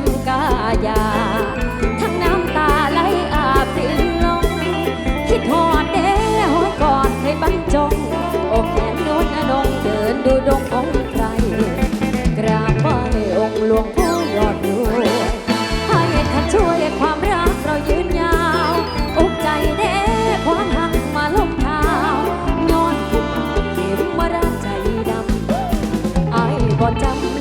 มกายา ทั้งน้ำตาไหลอาบสิลง คิดหอดเด้หอดกอดให้บัรจงอกแขนโน้นนงเดินดูดงองใคร กราบไหว้องหลวงผู้ยอดรวยให้ท่านช่วยความรักเรายืนยาวอกใจเด้ความหักมาลงเท้านอนผูกเข็มมารักใจดำไอ้บ่จำ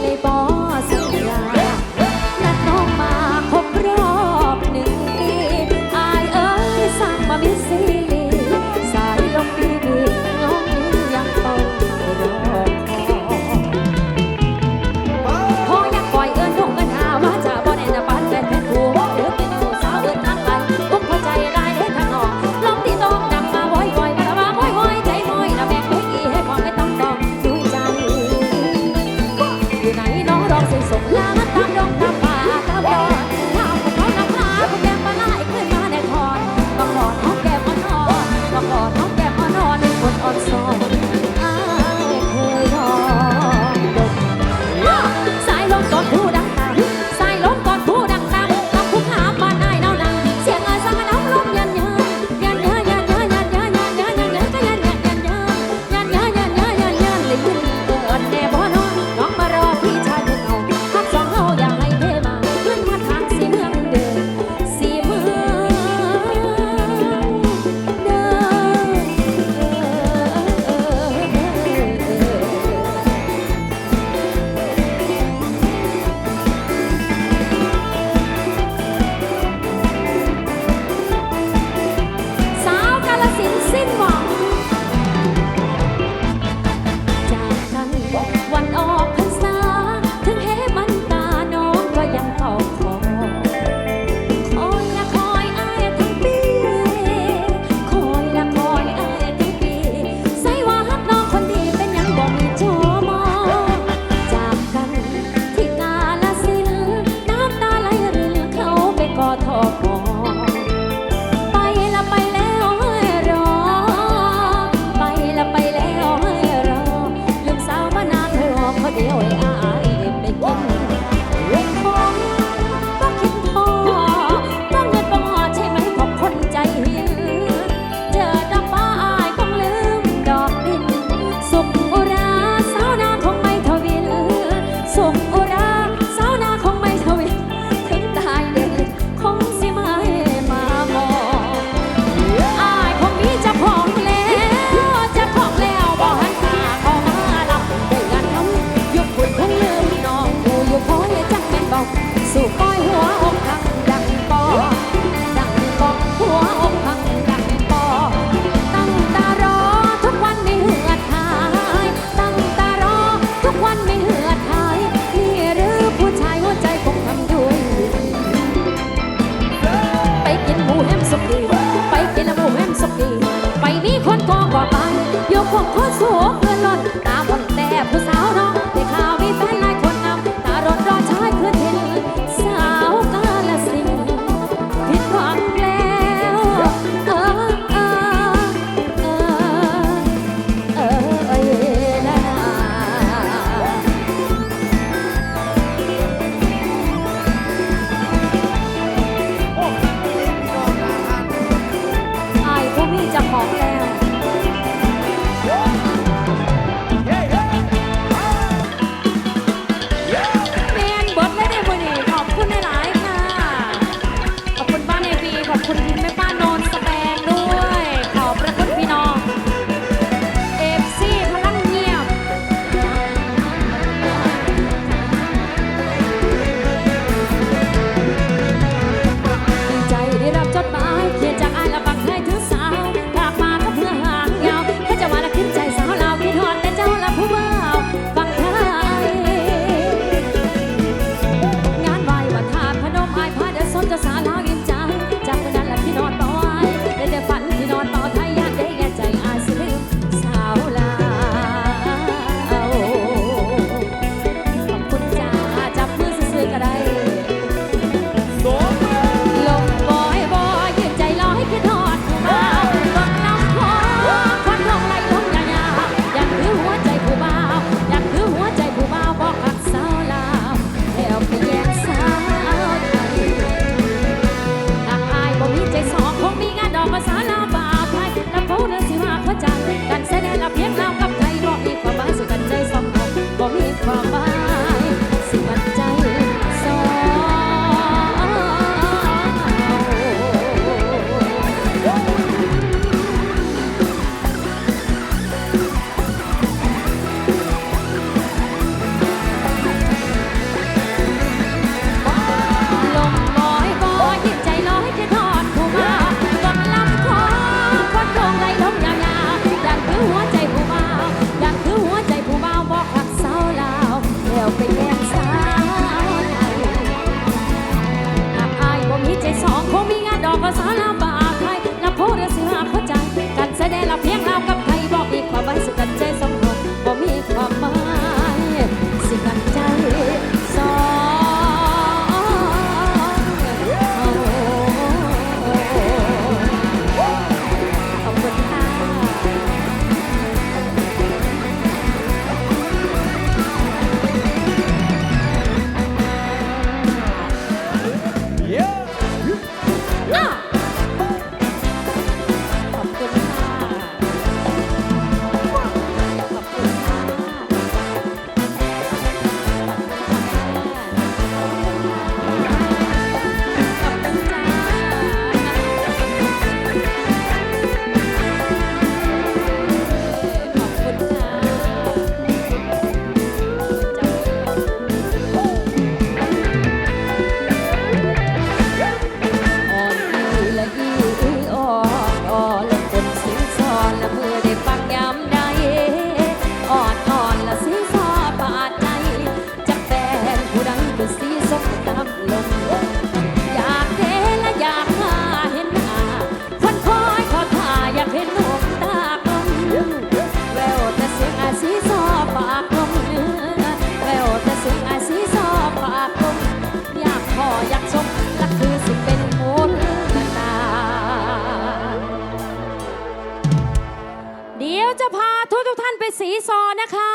ทุกทุกท่านไปสีซอนะคะ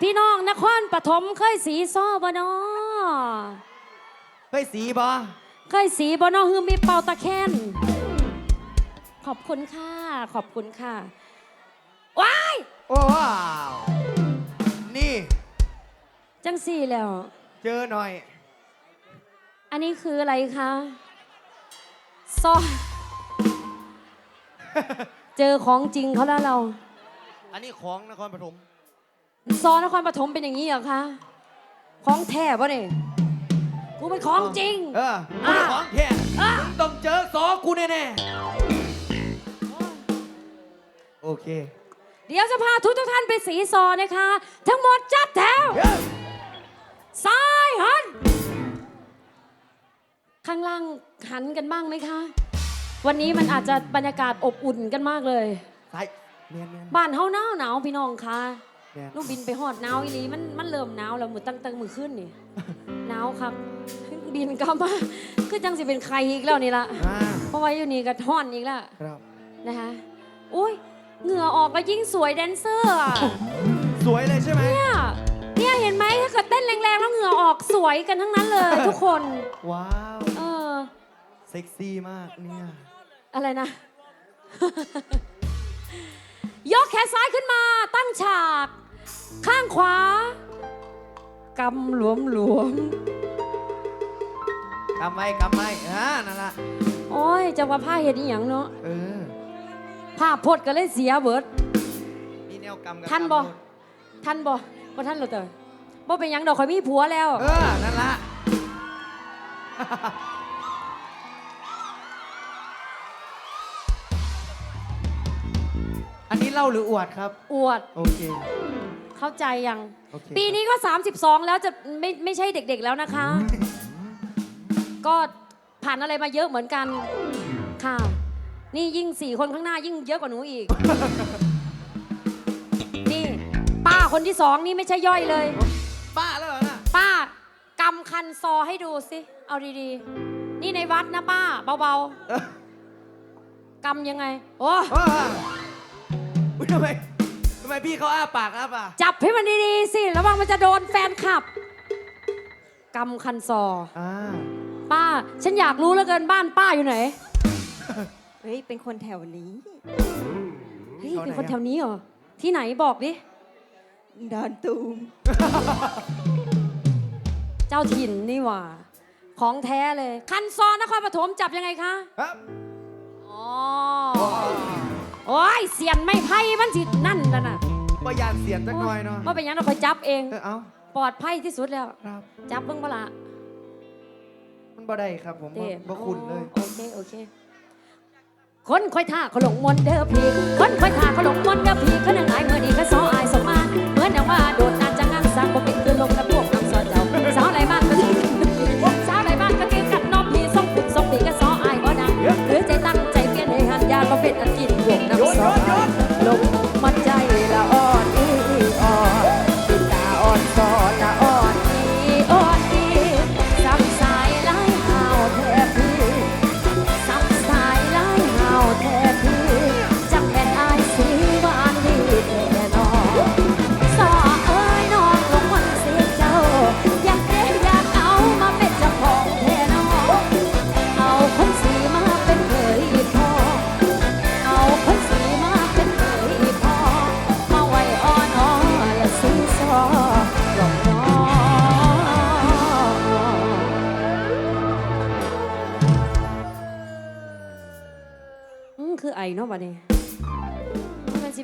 พี่น้องนครปฐมเคยสีซอบ่เนาะเฮ้ยสีบอเคยสีบ่เนาะคือมีเป่าตะแคนขอบคุณค่ะ ขอบคุณค่ะ ว้าย โอ้ว้าวนี่ จังสี่แล้ว เจอหน่อย อันนี้คืออะไรคะซอ เจอของจริงเขาแล้วเรา อันนี้ของนครปฐมซอนครปฐมเป็นอย่างนี้เหรอคะของแท้ปะเนี่ยกูเป็นของจริง เอออะของแท้อะ มึงต้องเจอสอกูแน่ๆโอเคเดี๋ยวจะพาทุกทุกๆท่านไปสีซอนะคะ ทั้งหมดจัดแถว เฮ้ยซ้ายหัน ข้างล่างหันกันบ้างไหมคะ วันนี้มันอาจจะบรรยากาศอบอุ่นกันมากเลย ซ้าย เนียนเนียนบ้านเฮาหนาวหนาวพี่น้องคะเนียนลูกบินไปหอดหนาวอีหลีมันมันเริ่มหนาวแล้วมือตั้งตั้งมือขึ้นนี่ หนาวครับบินกลับมาคือจังสิเป็นใครอีกแล้วนี่ละอ่าเพราะว่าอยู่นี่ก็ท่อนอีกแล้วครับ นะคะอุ้ยเหงื่อออกก็ยิ่งสวยแดนเซอร์อะสวยเลยใช่ไหมเนี่ยเนี่ยเห็นไหมถ้าเกิดเต้นแรงๆแล้วเหงื่อออกสวยกันทั้งนั้นเลยทุกคน ว้าว เออ เซ็กซี่มากเนี่ย อะไรนะ ยกแขนซ้ายขึ้นมา ตั้งฉาก ข้างขวากำหลวมหลวมกำไว้กำไว้อ่านั่นละๆโอ้ยจะว่าผ้าเห็ดอีหยังเนาะเออ ผ้าพดก็เลยเสียเบิด มีแนวกำกับท่านบ่ท่านบ่บ่ท่านเหรอเตอบ่เป็นหยังดอกข่อยมีผัวแล้ว เออ นั่นละ อันนี้เล่าหรืออวดครับ อวดโอเค เข้าใจยัง โอเค ปีนี้ก็ 32 แล้วจะไม่ไม่ใช่เด็กๆแล้วนะคะ ก็ผ่านอะไรมาเยอะเหมือนกัน ค่ะ นี่ยิ่งสี่คนข้างหน้ายิ่งเยอะกว่าหนูอีก นี่ ป้าคนที่สองนี่ไม่ใช่ย่อยเลยบ้าแล้วเหรอน่ะป้ากำคันซอให้ดูสิ เอาดีๆ นี่ในวัดนะป้า เบาเออๆกำยังไง โอ้ เอออุ๊ยทำ ไมทำไมพี่เขาอ้าปากอ้าปากจับให้มันดีๆสิ ระวังมันจะโดนแฟนคลับกำคันซอ อ่าป้า ฉันอยากรู้เหลือเกินบ้านป้าอยู่ไหน เฮ้ย เป็นคนแถวนี้ เฮ้ย เป็นคนแถวนี้เหรอ ที่ไหนบอกดิ ดอนตูม เจ้าถิ่นนี่หว่า ของแท้เลย คันซอนนครปฐมจับยังไงคะ ครับอ๋อ โอ้ยเสียนไม่ไพ่มันสินั่นน่ะนะว่ายานเสียนจักหน่อยเนาะ ว่าเป็นหยังเราคอยจับเอง เออเอาปลอดภัยที่สุดแล้ว ครับ จับเบิ่งบ่ละมันบ่ได้ครับผมเต้บ่คุณเลย โอเคโอเค คนคอยท่าเขาหลงมนต์เด้อพี่ คนคอยท่าเขาหลงมนต์เด้อพี่เขานั่งอายเมื่อดีก็สออายสมมาเหมือนอย่างว่าโดดน้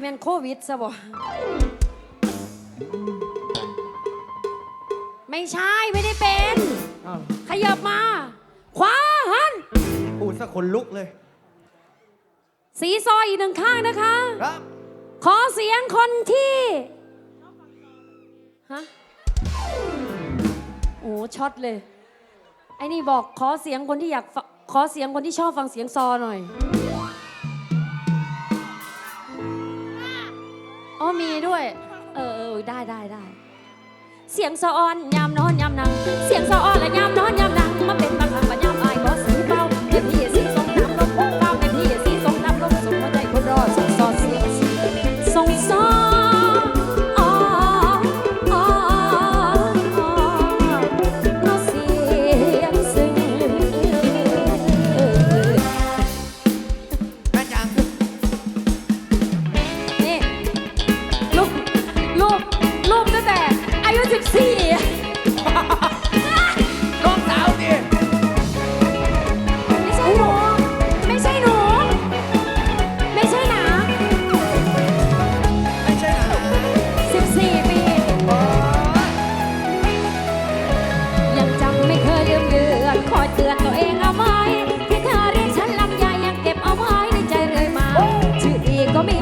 แม่นโควิดซะบ่ไม่ใช่ไม่ได้เป็น อ้าวขยับมา ขวาหัน พูดสักคนลุกเลย สีซอยอีกหนึ่งข้างนะคะ ครับ ขอเสียงคนที่ฮะโอ้ช็อตเลยไอ้นี่บอกขอเสียงคนที่อยากฟังขอเสียงคนที่ชอบฟังเสียงซอหน่อย อ๋อมีด้วย เออเออได้ได้ได้ เสียงสะออนยามนอนยามนั่งเสียงสะออนและยามนอนยามนั่งมาเป็น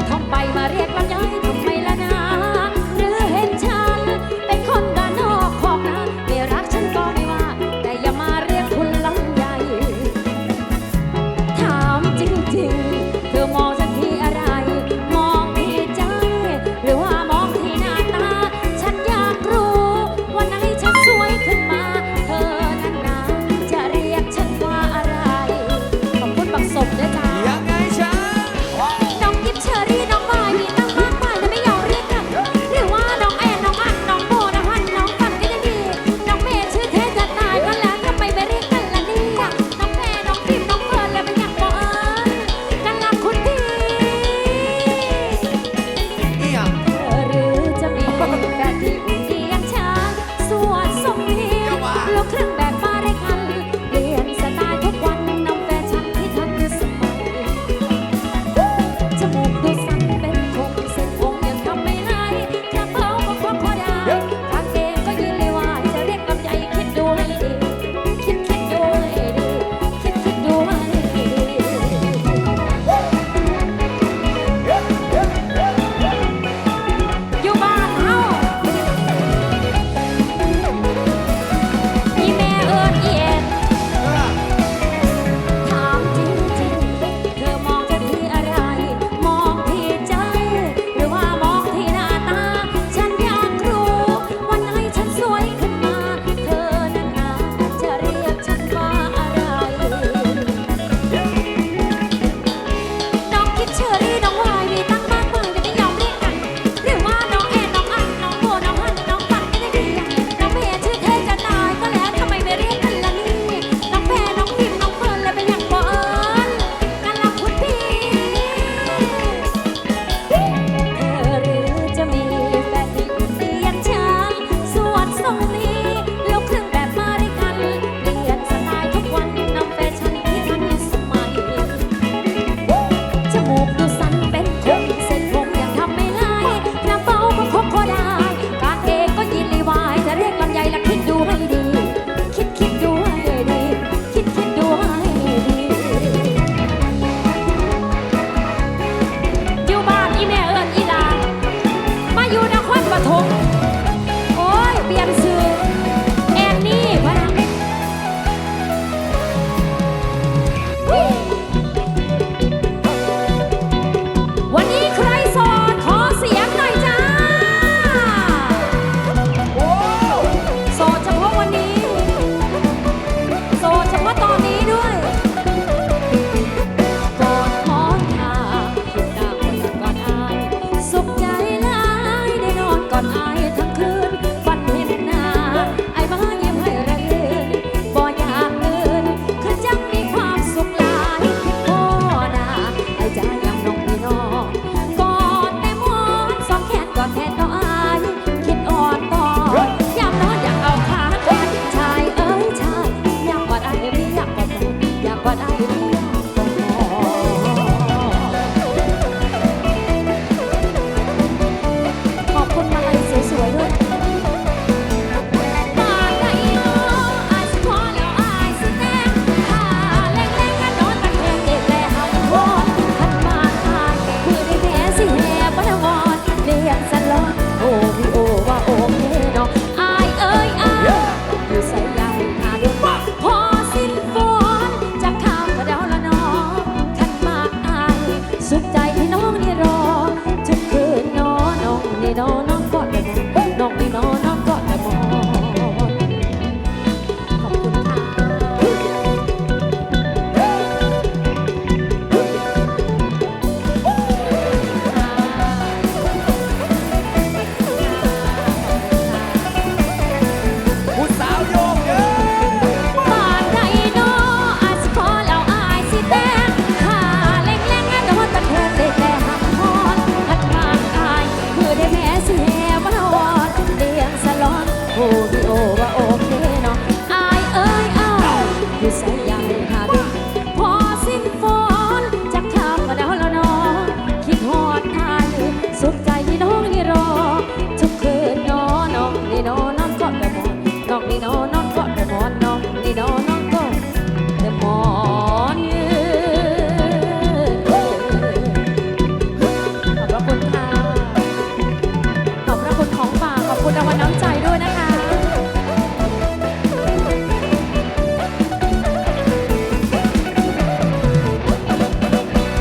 ท่องไปมาเรียก